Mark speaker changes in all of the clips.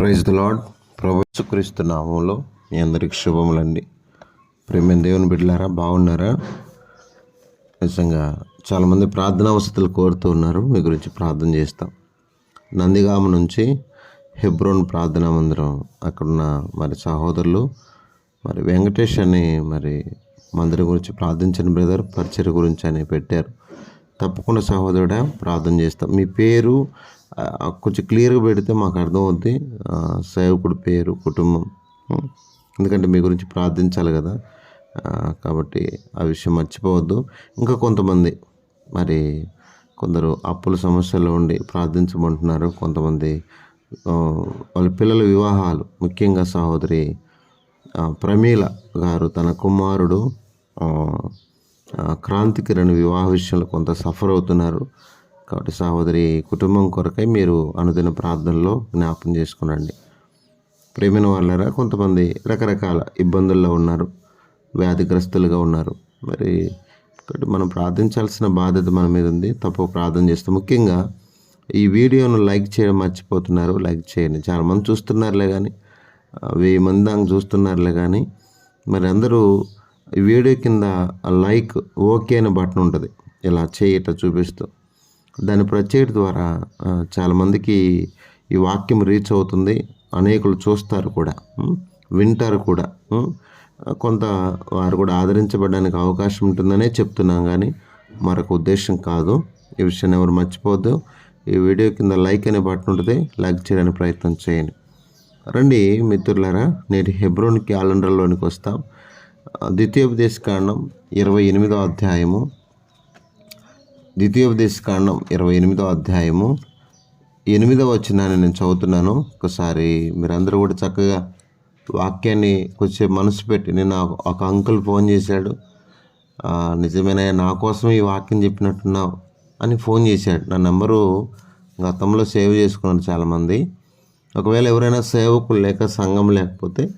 Speaker 1: Praise the lord ప్రవేశక్రీస్తు నామంలో మీ అందరికి శుభములండి. ప్రేమ దేవుని బిడ్డలారా బాగున్నారా? నిజంగా చాలామంది ప్రార్థనా వసతులు కోరుతూ ఉన్నారు. మీ గురించి ప్రార్థన చేస్తాం. నందిగామ నుంచి హెబ్రోన్ ప్రార్థనా మందిరం అక్కడున్న మరి సహోదరులు మరి వెంకటేష్ అని మరి మందిరం గురించి ప్రార్థించని బ్రదర్ పరిచయ గురించి అని పెట్టారు. తప్పకుండా సహోదరుడా ప్రార్థన చేస్తాం. మీ పేరు కొంచెం క్లియర్గా పెడితే మాకు అర్థమవుద్ది. సేవకుడి పేరు కుటుంబం ఎందుకంటే మీ గురించి ప్రార్థించాలి కదా. కాబట్టి ఆ విషయం మర్చిపోవద్దు. ఇంకా కొంతమంది మరి కొందరు అప్పుల సమస్యల్లో ఉండి ప్రార్థించమంటున్నారు. కొంతమంది వాళ్ళ పిల్లల వివాహాలు ముఖ్యంగా సహోదరి ప్రమీల గారు తన కుమారుడు ఆ, క్రాంతి కిరణ్ వివాహ విషయంలో కొంత సఫర్ అవుతున్నారు. కాబట్టి సహోదరి కుటుంబం కొరకై మీరు అనుదిన ప్రార్థనలో జ్ఞాపం చేసుకునండి. ప్రేమిన వాళ్ళరా కొంతమంది రకరకాల ఇబ్బందుల్లో ఉన్నారు వ్యాధిగ్రస్తులుగా ఉన్నారు. మరి కాబట్టి మనం ప్రార్థించాల్సిన బాధ్యత మన మీద ఉంది. తప్ప ప్రార్థన చేస్తాం. ముఖ్యంగా ఈ వీడియోను లైక్ చేయడం మర్చిపోతున్నారు. లైక్ చేయండి. చాలామంది చూస్తున్నారులే కానీ వెయ్యి మంది దాకా చూస్తున్నారులే కానీ మరి అందరూ ఈ వీడియో కింద లైక్ ఓకే అనే బటన్ ఉంటుంది. ఇలా చేయట చూపిస్తూ దాని ప్రత్యేకత ద్వారా చాలామందికి ఈ వాక్యం రీచ్ అవుతుంది. అనేకులు చూస్తారు కూడా వింటారు కూడా కొంత వారు కూడా ఆదరించబడడానికి అవకాశం ఉంటుందనే చెప్తున్నాం కానీ మరొక ఉద్దేశం కాదు. ఈ విషయాన్ని ఎవరు మర్చిపోవద్దు. ఈ వీడియో కింద లైక్ అనే బటన్ ఉంటుంది. లైక్ చేయడానికి ప్రయత్నం చేయండి. రండి మిత్రులారా నేటి హెబ్రోన్ క్యాలెండర్లోనికి వస్తాం. ద్వితీయోపదేశ కాండం ఇరవై ఎనిమిదో అధ్యాయము. ద్వితీయోపదేశకాండం ఇరవై ఎనిమిదో అధ్యాయము. ఎనిమిదో వచ్చినాన్ని నేను చదువుతున్నాను. ఒకసారి మీరందరూ కూడా చక్కగా వాక్యాన్ని కొంచెం మనసు పెట్టి నేను ఒక అంకుల్ ఫోన్ చేశాడు. నిజమైన నిజమేనా నా కోసం ఈ వాక్యం చెప్పినట్టున్నావు అని ఫోన్ చేశాడు. నా నెంబరు గతంలో సేవ్ చేసుకున్నాను చాలామంది. ఒకవేళ ఎవరైనా సేవకులు లేక సంఘం లేకపోతే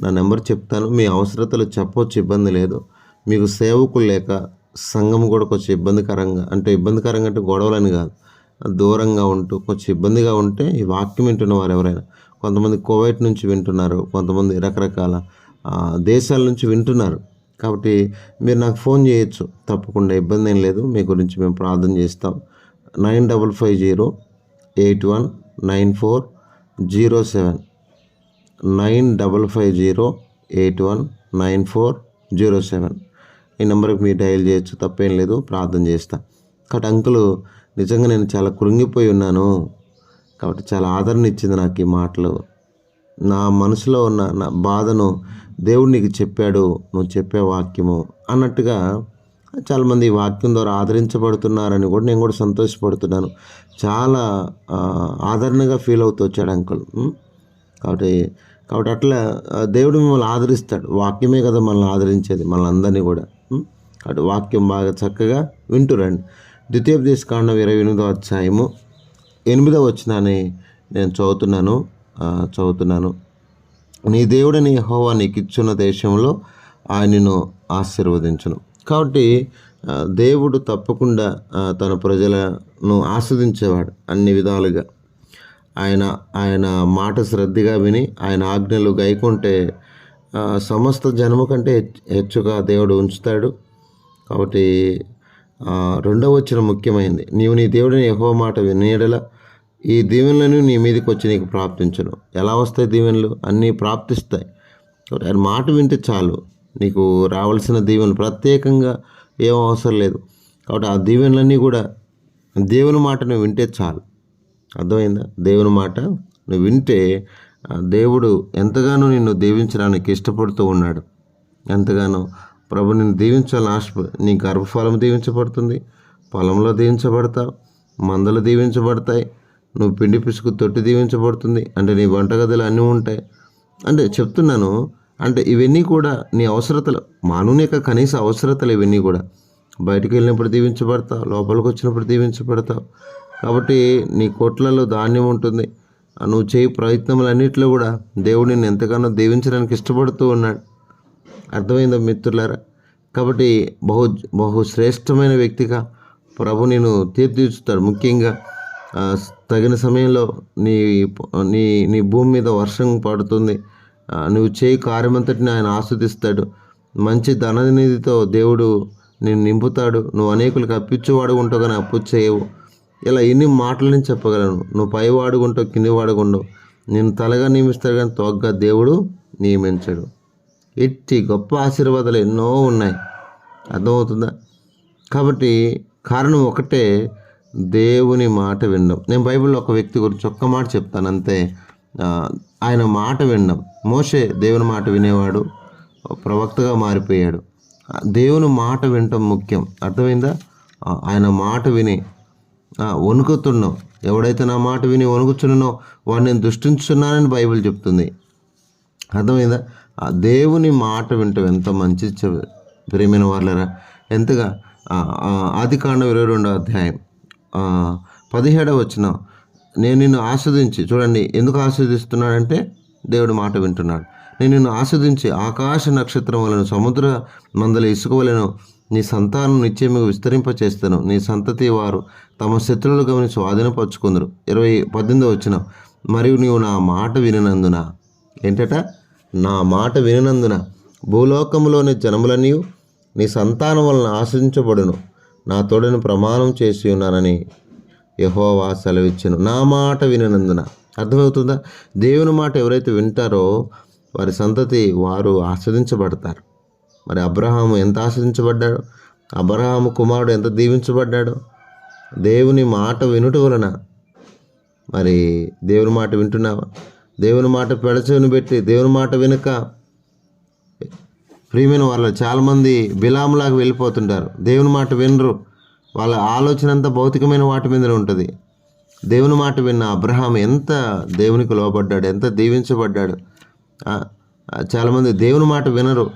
Speaker 1: నా నెంబర్ చెప్తాను. మీ అవసరతలు చెప్పవచ్చు ఇబ్బంది లేదు. మీకు సేవకులు లేక సంఘం కూడా కొంచెం ఇబ్బందికరంగా అంటే ఇబ్బందికరంగా అంటే గొడవలని కాదు. దూరంగా ఉంటూ కొంచెం ఇబ్బందిగా ఉంటే ఈ వాక్యం వింటున్న వారు ఎవరైనా కొంతమంది కోవైట్ నుంచి వింటున్నారు కొంతమంది రకరకాల దేశాల నుంచి వింటున్నారు. కాబట్టి మీరు నాకు ఫోన్ చేయొచ్చు తప్పకుండా ఇబ్బంది ఏం లేదు మీ గురించి మేము ప్రార్థన చేస్తాం. Nine double five zero eight one nine four zero seven. Nine double five zero eight one nine four zero seven. ఈ నెంబర్కి మీరు డయల్ చేయొచ్చు తప్పేం లేదు ప్రార్థన చేస్తా. కాబట్టి అంకులు నిజంగా నేను చాలా కృంగిపోయి ఉన్నాను. కాబట్టి చాలా ఆదరణ ఇచ్చింది నాకు ఈ మాటలు. నా మనసులో ఉన్న నా బాధను దేవుడు నీకు చెప్పాడు నువ్వు చెప్పే వాక్యము అన్నట్టుగా చాలామంది వాక్యం ద్వారా ఆదరించబడుతున్నారని కూడా నేను కూడా సంతోషపడుతున్నాను. చాలా ఆదరణగా ఫీల్ అవుతూ వచ్చాడు అంకుల్. కాబట్టి కాబట్టి అట్లా దేవుడు మిమ్మల్ని ఆదరిస్తాడు. వాక్యమే కదా మనల్ని ఆదరించేది మనల్ని అందరినీ కూడా. అటు వాక్యం బాగా చక్కగా వింటురండి. ద్వితీయోపదేశ కాండం ఇరవై ఎనిమిదో అధ్యాయము ఎనిమిదో వచ్చినాన్ని నేను చదువుతున్నాను. చదువుతున్నాను. నీ దేవుడని హోవా నీకు ఇచ్చిన దేశంలో ఆయనను ఆశీర్వదించను. కాబట్టి దేవుడు తప్పకుండా తన ప్రజలను ఆస్వాదించేవాడు అన్ని విధాలుగా. ఆయన ఆయన మాట శ్రద్ధగా విని ఆయన ఆజ్ఞలు గైకుంటే సమస్త జన్మ కంటే హెచ్చుగా దేవుడు ఉంచుతాడు. కాబట్టి రెండవ వచ్చిన ముఖ్యమైనది నీవు నీ దేవుడిని ఎహో మాట వినేడల ఈ దీవెనలను నీ మీదకి వచ్చి నీకు ప్రాప్తించను. ఎలా వస్తాయి దీవెనలు? అన్నీ ప్రాప్తిస్తాయి. కాబట్టి ఆయన మాట వింటే చాలు. నీకు రావాల్సిన దీవెనలు ప్రత్యేకంగా ఏం అవసరం లేదు. కాబట్టి ఆ దీవెనలన్నీ కూడా దేవుని మాట నువ్వు వింటే చాలు. అర్థమైందా? దేవుని మాట నువ్వు వింటే ఆ, దేవుడు ఎంతగానో నిన్ను దీవించడానికి ఇష్టపడుతూ ఉన్నాడు. ఎంతగానో ప్రభు నిన్ను దీవించాలని ఆశ నీ గర్భఫలం దీవించబడుతుంది. పొలంలో దీవించబడతావు. మందలు దీవించబడతాయి. నువ్వు పిండి పిసుకు తొట్టి దీవించబడుతుంది. అంటే నీ వంటగదులు అన్నీ ఉంటాయి. అంటే చెప్తున్నాను అంటే ఇవన్నీ కూడా నీ అవసరతలు మానవుని యొక్క కనీస అవసరతలు ఇవన్నీ కూడా. బయటికి వెళ్ళినప్పుడు దీవించబడతావు లోపలికి వచ్చినప్పుడు దీవించబడతావు. కాబట్టి నీ కొట్లలో ధాన్యం ఉంటుంది. నువ్వు చేయి ప్రయత్నములన్నింటిలో కూడా దేవుడిని ఎంతగానో దీవించడానికి ఇష్టపడుతూ ఉన్నాడు. అర్థమైందా మిత్రులారా? కాబట్టి బహు బహు శ్రేష్టమైన వ్యక్తిగా ప్రభు నేను తీర్చిదిద్దుతాడు. ముఖ్యంగా తగిన సమయంలో నీ నీ నీ భూమి మీద వర్షం పడుతుంది. నువ్వు చేయి కార్యమంతటిని ఆయన ఆస్వాదిస్తాడు. మంచి ధననిధితో దేవుడు నేను నింపుతాడు. నువ్వు అనేకులకు అప్పిచ్చేవాడు ఉంటావు కానీ అప్పు చేయవు. ఇలా ఎన్ని మాటలు నేను చెప్పగలను? నువ్వు పై వాడుకుంటావు కింది వాడుకుంటావు నేను తలగా నియమిస్తాడు కానీ తొగ్గా దేవుడు నియమించడు. ఎట్టి గొప్ప ఆశీర్వాదాలు ఎన్నో ఉన్నాయి. అర్థమవుతుందా? కాబట్టి కారణం ఒకటే దేవుని మాట వినడం. నేను బైబిల్లో ఒక వ్యక్తి గురించి ఒక్క మాట చెప్తాను అంతే. ఆయన మాట వినడం. మోషే దేవుని మాట వినేవాడు ప్రవక్తగా మారిపోయాడు. దేవుని మాట వినటం ముఖ్యం. అర్థమైందా? ఆయన మాట విని వణుకుతున్నాం. వణుకుతున్నావు ఎవడైతే నా మాట విని వణుకుతున్నానో వాడు నేను దృష్టించున్నానని బైబిల్ చెప్తుంది. అర్థమైందా? దేవుని మాట వింటాం ఎంత మంచి ప్రేమైన ప్రియమైన వాళ్ళరా ఎంతగా? ఆది కాండం ఇరవై రెండో అధ్యాయం. పదిహేడవ వచ్చిన నేను నిన్ను ఆస్వాదించి చూడండి ఎందుకు ఆస్వాదిస్తున్నాడంటే దేవుడి మాట వింటున్నాడు. నేను నిన్ను ఆస్వాదించి ఆకాశ నక్షత్రం వలన సముద్ర మందల ఇసుక వలన నీ సంతానం నిత్యముగా విస్తరింపచేస్తాను. నీ సంతతి వారు తమ శత్రువులు గమని స్వాధీనపరుచుకుందరు. ఇరవై పద్దెనిమిది వచ్చిన మరియు నీవు నా మాట వినినందున ఏంటట? నా మాట వినినందున భూలోకములోని జనములనియు నీ సంతానం వలన ఆశించబడును. నా తోడని ప్రమాణం చేసి ఉన్నానని యహోవా సెలవిచ్చాను. నా మాట వినినందున. అర్థమవుతుందా? దేవుని మాట ఎవరైతే వింటారో వారి సంతతి వారు ఆస్వాదించబడతారు మరి అబ్రహాము ఎంత ఆస్వాదించబడ్డాడు అబ్రహాము కుమారుడు ఎంత దీవించబడ్డాడు? దేవుని మాట వినుట వలన. మరి దేవుని మాట వింటున్నావా? దేవుని మాట పెడచెవిని పెట్టి దేవుని మాట వెనుక ప్రియమైన వాళ్ళు చాలామంది బిలాములాగా వెళ్ళిపోతుంటారు. దేవుని మాట వినరు. వాళ్ళ ఆలోచన అంతా భౌతికమైన వాటి మీద ఉంటుంది. దేవుని మాట విన్న అబ్రహాం ఎంత దేవునికి లోబడ్డాడు ఎంత దీవించబడ్డాడు. చాలామంది దేవుని మాట వినరు.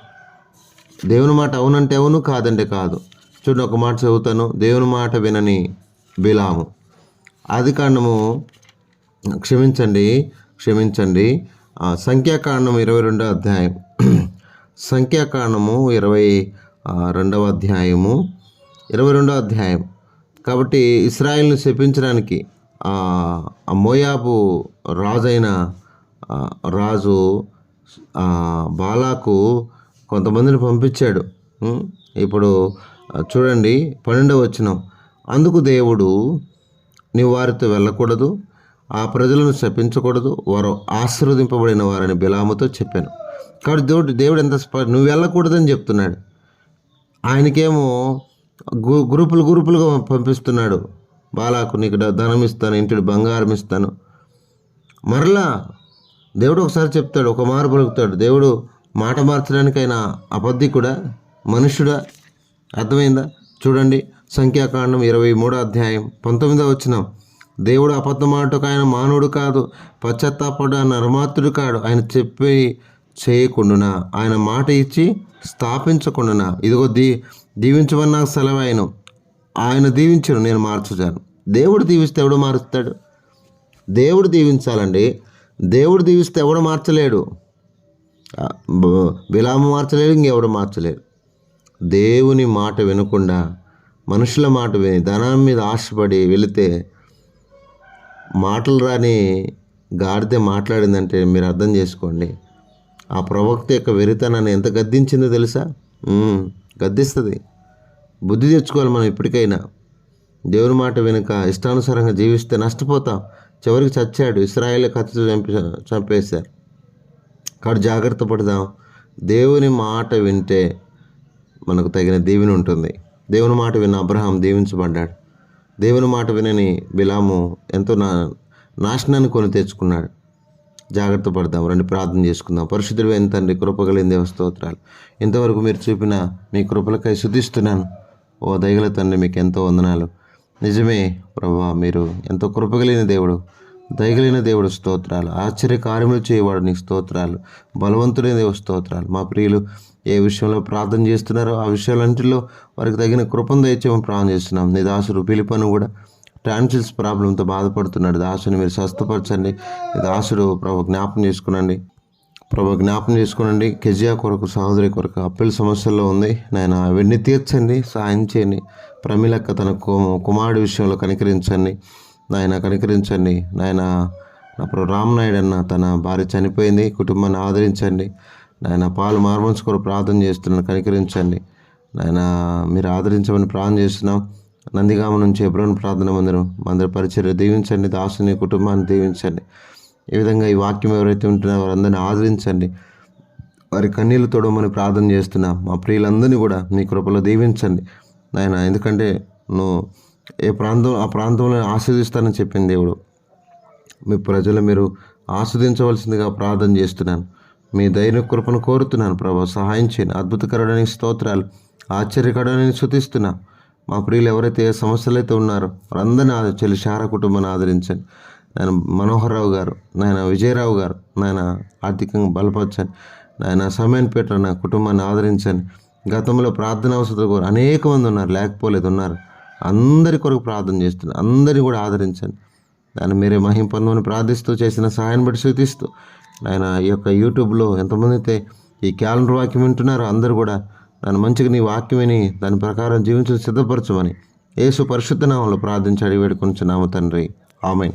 Speaker 1: దేవుని మాట అవునంటే అవును కాదంటే కాదు. చూడండి ఒక మాట చదువుతాను. దేవుని మాట వినని బిలాము. ఆది కాండము క్షమించండి. క్షమించండి. సంఖ్యాకాండం ఇరవై రెండో అధ్యాయం. సంఖ్యాకాండము ఇరవై రెండవ అధ్యాయము. ఇరవై రెండో అధ్యాయం. కాబట్టి ఇస్రాయిల్ని శపించడానికి ఆ మోయాబు రాజైన రాజు బాలాకు కొంతమందిని పంపించాడు. ఇప్పుడు చూడండి పన్నెండవ వచనం. అందుకు దేవుడు నీవు వారితో వెళ్ళకూడదు. ఆ ప్రజలను శపించకూడదు. వారు ఆశీర్వదింపబడిన వారని బిలాముతో చెప్పాను. కాబట్టి దేవుడు దేవుడు ఎంత నువ్వు వెళ్ళకూడదని చెప్తున్నాడు. ఆయనకేమో గు గ్రూపులు గ్రూపులుగా పంపిస్తున్నాడు. బాలాకు నీకు ధనం ఇస్తాను ఇంటి బంగారం ఇస్తాను. మరలా దేవుడు ఒకసారి చెప్తాడు ఒక మారు పలుకుతాడు. దేవుడు మాట మార్చడానికైనా ఆయన అబద్ధికుడా? మనుషుడా? అర్థమైందా? చూడండి సంఖ్యాకాండం ఇరవై మూడో అధ్యాయం పంతొమ్మిదో వచ్చినాం దేవుడు అబద్ధమాటకు ఆయన మానవుడు కాదు పశ్చాత్తాపడు నర్మాత్రుడు కాడు. ఆయన చెప్పి చేయకుండునా? ఆయన మాట ఇచ్చి స్థాపించకుండునా? ఇదిగో దీ దీవించమని నాకు సెలవు ఆయన ఆయన దీవించను నేను మార్చుతాను. దేవుడు దీవిస్తే ఎవడు మారుస్తాడు? దేవుడు దీవించాలండి. దేవుడు దీవిస్తే ఎవడు మార్చలేడు? ఆ, మార్చలేడు ఇంకెవడు మార్చలేడు. దేవుని మాట వినకుండా మనుషుల మాట విని ధనం మీద ఆశపడి వెళితే మాటలు రాని గాడిద మాట్లాడిందంటే మీరు అర్థం చేసుకోండి. ఆ ప్రవక్త యొక్క వెరితనాన్ని ఎంత గద్దించిందో తెలుసా? గద్దిస్తుంది. బుద్ధి తెచ్చుకోవాలి మనం ఇప్పటికైనా. దేవుని మాట వెనుక ఇష్టానుసారంగా జీవిస్తే నష్టపోతాం. చివరికి చచ్చాడు. ఇస్రాయేల్ ఖర్చు చంపి చంపేశారు. కాబట్టి జాగ్రత్త పడదాం. దేవుని మాట వింటే మనకు తగిన దీవెన ఉంటుంది. దేవుని మాట విన్న అబ్రహాం దీవించబడ్డాడు. దేవుని మాట వినని బిలాము ఎంతో నా నాశనాన్ని కొని తెచ్చుకున్నాడు. జాగ్రత్త పడదాం రండి ప్రార్థన చేసుకుందాం. పరిశుద్ధులు ఎంత తండ్రి కృపగలిగిన దేవ స్తోత్రాలు. ఇంతవరకు మీరు చూపిన మీ కృపలకై శుద్ధిస్తున్నాను. ఓ దయగల తండ్రి మీకు ఎంతో వందనాలు. నిజమే ప్రభా మీరు ఎంతో కృపగలిగిన దేవుడు దయగలిగిన దేవుడు స్తోత్రాలు. ఆశ్చర్య కార్యములు చేయవాడు నీ స్తోత్రాలు. బలవంతుడైన దేవుడు స్తోత్రాలు. మా ప్రియులు ఏ విషయంలో ప్రార్థన చేస్తున్నారో ఆ విషయాలన్నింటిలో వారికి తగిన కృపను దయచేమని ప్రార్థన చేస్తున్నాం. నీ దాసుడు పిలిపను కూడా టాన్సిల్స్ ప్రాబ్లంతో బాధపడుతున్నాడు. దాసుని మీరు స్వస్థపరచండి. నీ దాసుడు ప్రభు జ్ఞాపం చేసుకునండి. ప్రభు జ్ఞాపం చేసుకునండి. కెజియా కొరకు సహోదరి కొరకు అప్పీల్ సమస్యల్లో ఉంది. నాయన అవన్నీ తీర్చండి. సాయం చేయండి. ప్రమిలక్క తన కు- కుమారుడి విషయంలో కనికరించండి. నాయన కనికరించండి. నాయన నా ప్రభు రామనాయుడు అన్న తన భార్య చనిపోయింది. కుటుంబాన్ని ఆదరించండి. నాయన పాలు మార్మన్స్ కూడా ప్రార్థన చేస్తున్నాను. కనికరించండి. నాయన మీరు ఆదరించమని ప్రార్థన చేస్తున్నాం. నందిగామ నుంచి ఎబ్రోన్ ప్రార్థన మందిరం మందిర పరిచర్య దీవించండి. దాసుని కుటుంబాన్ని దీవించండి. ఈ విధంగా ఈ వాక్యం ఎవరైతే ఉంటున్నారో వారందరినీ ఆదరించండి. వారి కన్నీళ్ళు తొడమని ప్రార్థన చేస్తున్నా. మా ప్రియులందరినీ కూడా మీ కృపలో దీవించండి. నాయన ఎందుకంటే నువ్వు ఏ ప్రాంతం ఆ ప్రాంతంలో ఆస్వాదిస్తానని చెప్పింది దేవుడు. మీ ప్రజలు మీరు ఆస్వాదించవలసిందిగా ప్రార్థన చేస్తున్నాను. మీ ధైర్య కృపను కోరుతున్నాను ప్రభా. సహాయం చేయండి. అద్భుతకరడానికి స్తోత్రాలు ఆశ్చర్యకరడానికి శుతిస్తున్నా మా ప్రియులు ఎవరైతే ఏ సమస్యలు అయితే ఉన్నారో వారందరినీ ఆద చెల్లి శార కుటుంబాన్ని ఆదరించండి. నాయన మనోహర్ రావు గారు నాయన విజయరావు గారు నాయన ఆర్థికంగా బలపరచండి. నాయన సమయాన్ని పెట్ట నా కుటుంబాన్ని ఆదరించండి. గతంలో ప్రార్థన అవసరం కూడా అనేక మంది ఉన్నారు లేకపోలేదు ఉన్నారు. అందరి కొరకు ప్రార్థన చేస్తున్నారు అందరినీ కూడా ఆదరించండి. దాన్ని మీరే మహిం పొందమని ప్రార్థిస్తూ చేసిన సహాయం బట్టి సూచిస్తూ ఆయన ఈ యొక్క యూట్యూబ్లో ఎంతమంది అయితే ఈ క్యాలెండర్ వాక్యం వింటున్నారో అందరూ కూడా దాని మంచిగా నీ వాక్యం విని దాని ప్రకారం జీవించడం సిద్ధపరచమని యేసు పరిశుద్ధ నామంలో ప్రార్థించి అడిగి వేడుకొంచున్నాము తండ్రి. ఆమెన్.